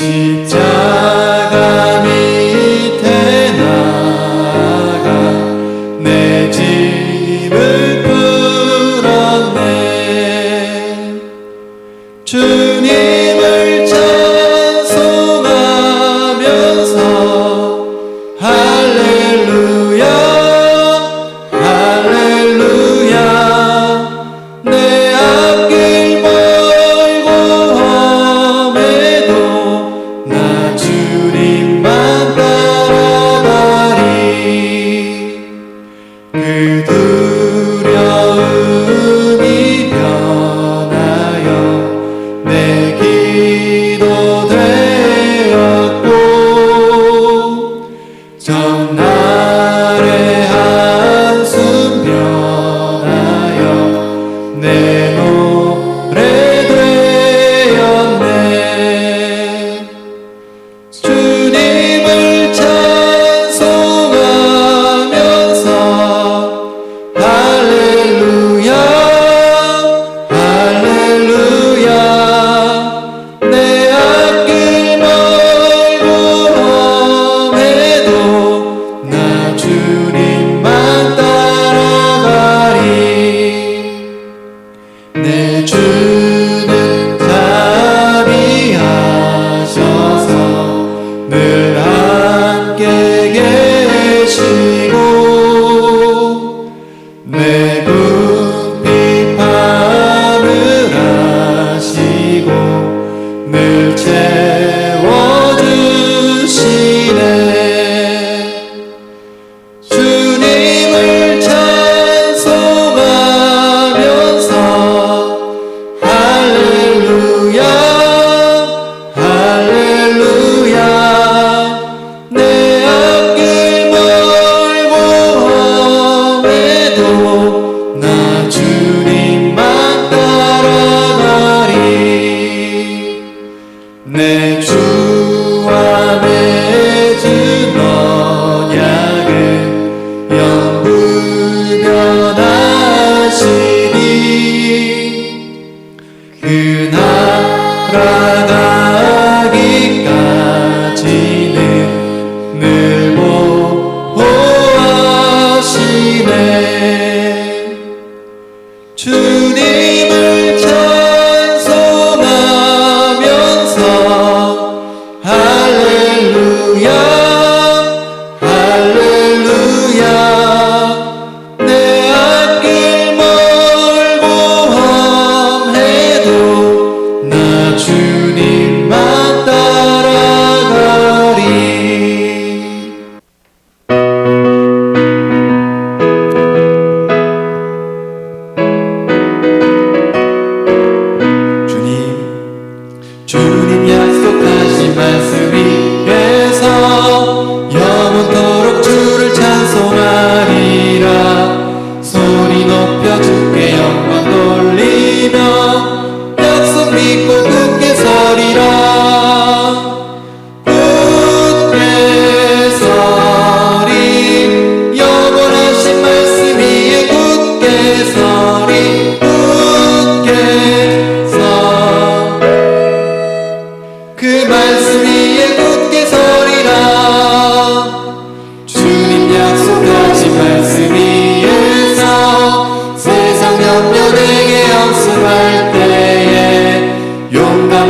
是。 하시니 그 나라 가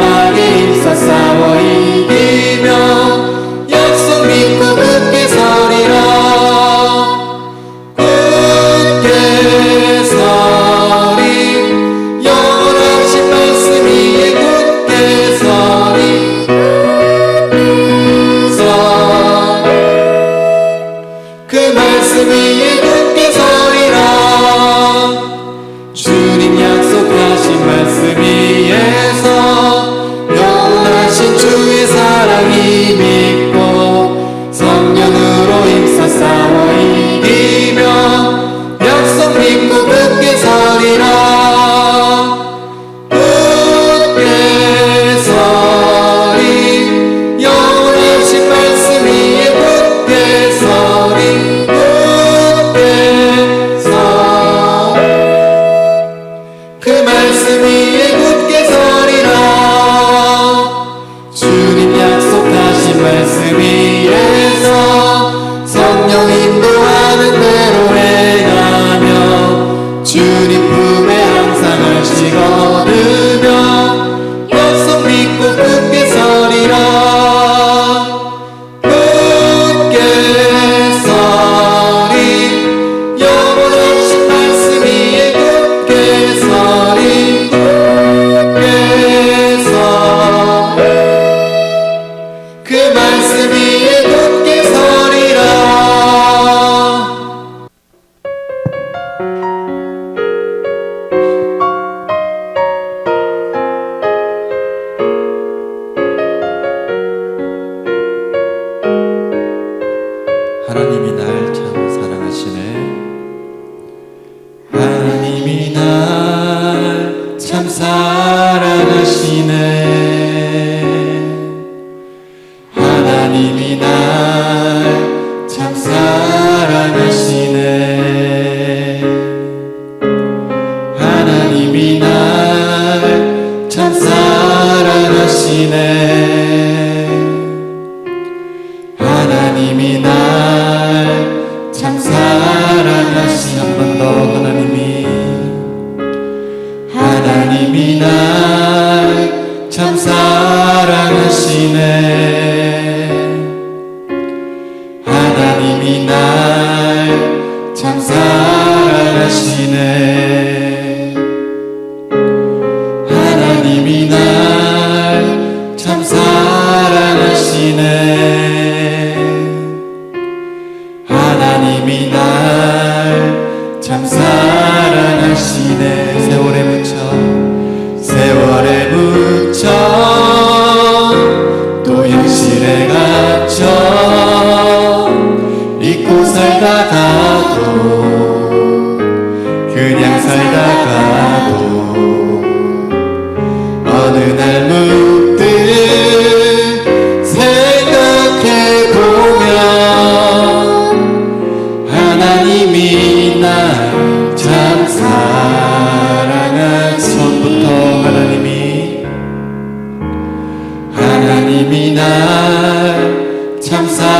하나님 사사와 이기며 하시네 하나님이 날 참 사랑하시네. 세월에 묻혀 세월에 묻혀 또 현실에 갇혀 잊고 살다가도 그냥 살다가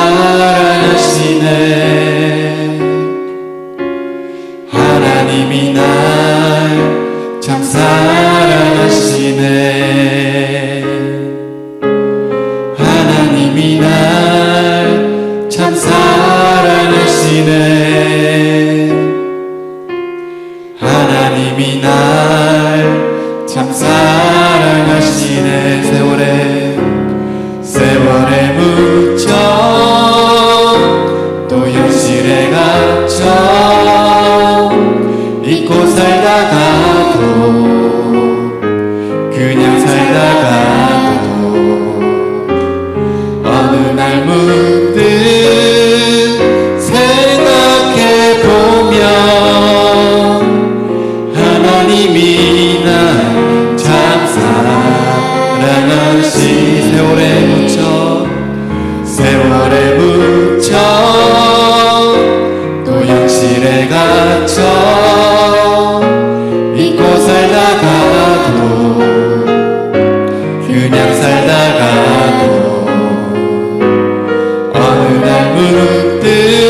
살아나시네. 하나님이 날 참 사랑하시네. 하나님이 날 참 사랑하시네. 하나님이 날 참 사랑하시네. 나가도 어느 날 무릎 뜬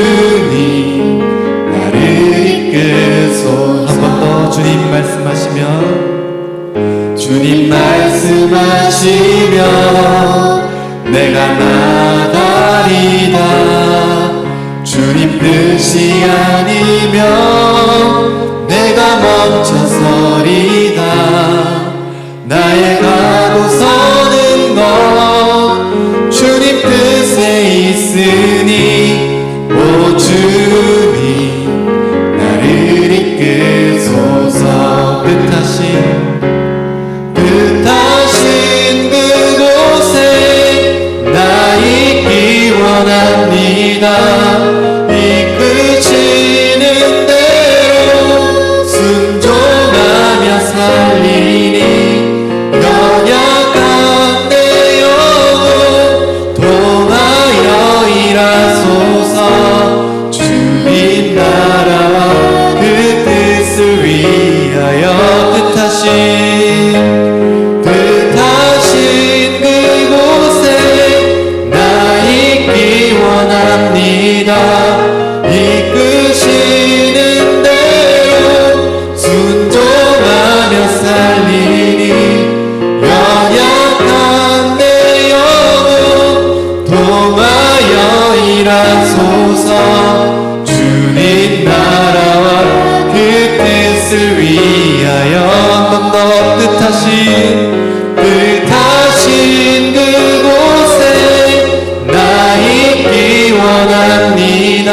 내가 나다리다. 주님 그 뜻이 아니면 내가 멈춰서리다. 그것을 위하여 넌너 뜻하신 뜻하신 그곳에 나 있기 원합니다.